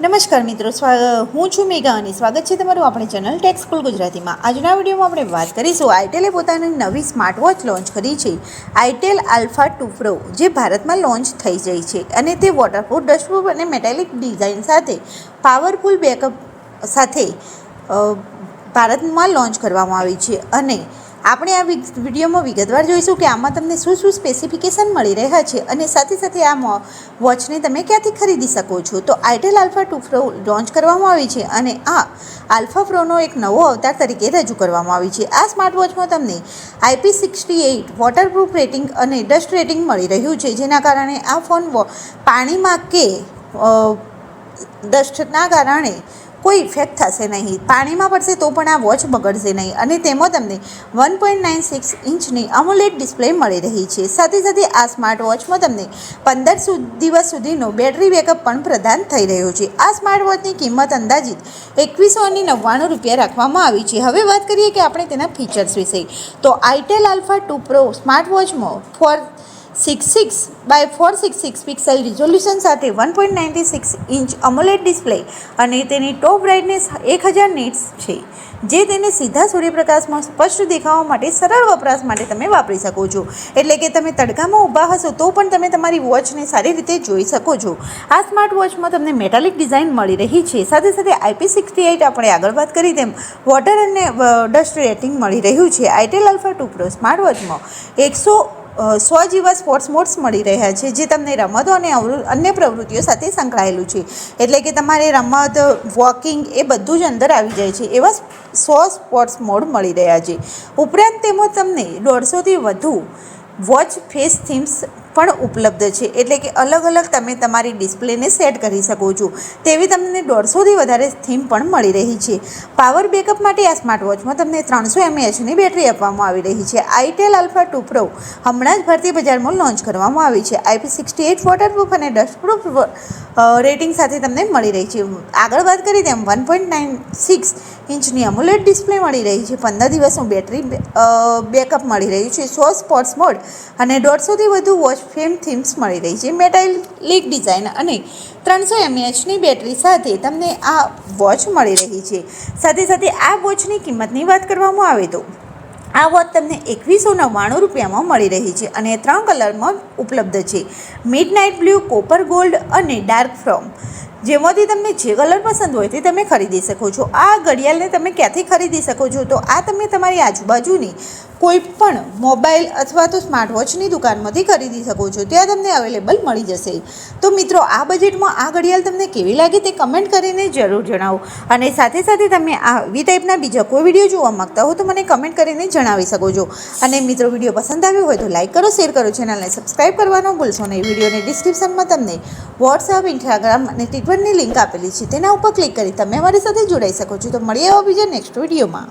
નમસ્કાર મિત્રો હું છું મેઘા અને સ્વાગત છે તમારું આપણી ચેનલ ટેક્સ સ્કૂલ ગુજરાતીમાં. આજના વિડીયોમાં આપણે વાત કરીશું આઈટેલે પોતાની નવી સ્માર્ટ વોચ લોન્ચ કરી છે, આઈટેલ આલ્ફા ટુ પ્રો, જે ભારતમાં લોન્ચ થઈ જઈ છે અને તે વોટરપ્રૂફ ડસ્ટપ્રૂફ અને મેટાલિક ડિઝાઇન સાથે પાવરફુલ બેકઅપ સાથે ભારતમાં લોન્ચ કરવામાં આવી છે અને આપણે આ વિડીયોમાં વિગતવાર જોઈશું કે આમાં તમને શું શું સ્પેસિફિકેશન મળી રહ્યા છે અને સાથે સાથે આ વોચને તમે ક્યાંથી ખરીદી શકો છો. તો itel Alpha two Pro launch કરવામાં આવી છે અને આ આલ્ફા પ્રોનો એક નવો અવતાર તરીકે રજૂ કરવામાં આવી છે. આ સ્માર્ટ વોચમાં તમને IP sixty eight waterproof rating અને ડસ્ટ રેટિંગ મળી રહ્યું છે, જેના કારણે આ ફોન પાણીમાં કે ડસ્ટના કારણે કોઈ ઇફેક્ટ થશે નહીં. પાણીમાં પડશે તો પણ આ વોચ બગડશે નહીં અને તેમાં તમને વન પોઈન્ટ નાઇન સિક્સ ઇંચની અમોલેટ ડિસ્પ્લે મળી રહી છે. સાથે સાથે આ સ્માર્ટ વોચમાં તમને પંદર દિવસ સુધીનો બેટરી બેકઅપ પણ પ્રદાન થઈ રહ્યો છે. આ સ્માર્ટ વોચની કિંમત અંદાજિત એકવીસો અને નવ્વાણું રૂપિયા રાખવામાં આવી છે. હવે વાત કરીએ કે આપણે તેના ફીચર્સ વિશે. તો itel Alpha two Pro smart વોચમાં four six six by four six six pixel resolution સાથે one point ninety six inch AMOLED display અને તેની ટોપ બ્રાઇટનેસ એક હજાર નીટ્સ છે, જે તેને સીધા સૂર્યપ્રકાશમાં સ્પષ્ટ દેખાવા માટે સરળ વપરાશ માટે તમે વાપરી શકો છો. એટલે કે તમે તડકામાં ઊભા હશો તો પણ તમે તમારી વોચને સારી રીતે જોઈ શકો છો. આ સ્માર્ટ વોચમાં તમને મેટાલિક ડિઝાઇન મળી રહી છે. સાથે સાથે આઈપી સિક્સટી એઇટ આપણે આગળ વાત કરી તેમ વોટર અને ડસ્ટ રેટિંગ મળી રહ્યું છે. Itel Alpha two Pro smart વોચમાં એકસો સો જેવા સ્પોર્ટ્સ મોડ્સ મળી રહ્યા છે જે તમને રમતો અને અન્ય પ્રવૃત્તિઓ સાથે સંકળાયેલું છે. એટલે કે તમારે રમત વોકિંગ એ બધું જ અંદર આવી જાય છે. એવા સો સ્પોર્ટ્સ મોડ મળી રહ્યા છે. ઉપરાંત તેમાં તમને દોઢસોથી વધુ વોચ ફેસ થીમ્સ પણ ઉપલબ્ધ છે. એટલે કે અલગ અલગ તમે તમારી ડિસ્પ્લેને સેટ કરી શકો છો. તેવી તમને દોઢસોથી વધારે થીમ પણ મળી રહી છે. પાવર બેકઅપ માટે આ સ્માર્ટ વોચમાં તમને ત્રણસો એમએચની બેટરી આપવામાં આવી રહી છે. આઈટેલ આલ્ફા ટુ પ્રો હમણાં જ ભારતીય બજારમાં લોન્ચ કરવામાં આવી છે. આઈપી સિક્સટી એટ વોટરપ્રૂફ અને ડસ્ટપ્રૂફ રેટિંગ સાથે તમને મળી રહી છે. આગળ વાત કરી તેમ વન પોઈન્ટ નાઇન સિક્સ ઇંચની અમુલેટ ડિસ્પ્લે મળી રહી છે. પંદર દિવસનું બેટરી બેકઅપ મળી રહ્યું છે. સો સ્પોર્ટ્સ મોડ અને દોઢસોથી વધુ વોચ ફેમ થીમ્સ મળી રહી છે. મેટાલિક ડિઝાઇન અને ત્રણસો એમએચની બેટરી સાથે તમને આ વોચ મળી રહી છે. સાથે સાથે આ વોચની કિંમતની વાત કરવામાં આવે તો, આ વોચ તમને એકવીસો નવ્વાણું રૂપિયામાં મળી રહી છે અને ત્રણ કલરમાં ઉપલબ્ધ છે. Midnight blue, copper gold અને ડાર્ક ફ્રોમ. જેમાંથી તમને જે કલર પસંદ હોય તે તમે ખરીદી શકો છો. આ ઘડિયાળને તમે ક્યાંથી ખરીદી શકો છો? તો આ તમે તમારી આજુબાજુની કોઈ પણ મોબાઈલ અથવા તો સ્માર્ટ વોચની દુકાનમાંથી ખરીદી શકો છો. ત્યાં તમને અવેલેબલ મળી જશે. તો મિત્રો, આ બજેટમાં આ ઘડિયાળ તમને કેવી લાગી તે કમેન્ટ કરીને જરૂર જણાવો. અને સાથે સાથે તમે આવી ટાઈપના બીજા કોઈ વીડિયો જોવા માંગતા હો તો મને કમેન્ટ કરીને જણાવી શકો છો. અને મિત્રો વીડિયો પસંદ આવ્યો હોય તો લાઈક કરો શેર કરો ચેનલને સબસ્ક્રાઈબ કરવાનો ભૂલશો નહીં. વિડીયોની ડિસ્ક્રિપ્શનમાં તમને વોટ્સઅપ ઇન્સ્ટાગ્રામ અને ટ્વિટરની લિંક આપેલી છે. તેના ઉપર ક્લિક કરી તમે અમારી સાથે જોડાઈ શકો છો. તો મળીએ આવો બીજા નેક્સ્ટ વિડીયોમાં